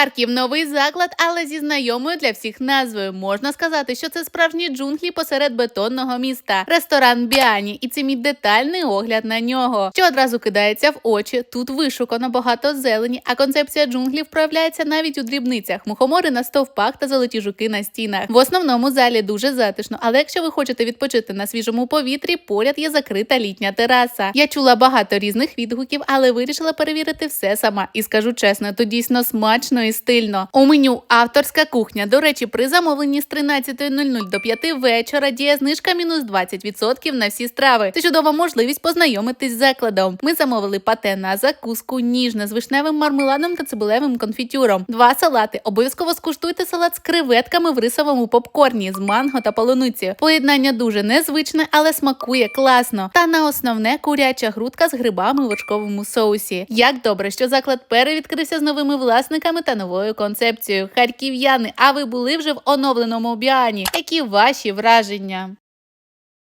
Харків новий заклад, але зі знайомою для всіх назвою. Можна сказати, що це справжні джунглі посеред бетонного міста. Ресторан Біані, і це мій детальний огляд на нього. Що одразу кидається в очі. Тут вишукано багато зелені, а концепція джунглів проявляється навіть у дрібницях: мухомори на стовпах та золоті жуки на стінах. В основному залі дуже затишно, але якщо ви хочете відпочити на свіжому повітрі, поряд є закрита літня тераса. Я чула багато різних відгуків, але вирішила перевірити все сама. І скажу чесно, тут дійсно смачно і стильно. У меню авторська кухня. До речі, при замовленні з 13.00 до 5 вечора діє знижка мінус 20% на всі страви. Це чудова можливість познайомитись з закладом. Ми замовили пате на закуску, ніжне з вишневим мармеладом та цибулевим конфітюром. Два салати. Обов'язково скуштуйте салат з креветками в рисовому попкорні з манго та полуниці. Поєднання дуже незвичне, але смакує класно. Та на основне куряча грудка з грибами у вершковому соусі. Як добре, що заклад перевідкрився з новими власниками та новою концепцією. Харків'яни, а ви були вже в оновленому біані? Які ваші враження?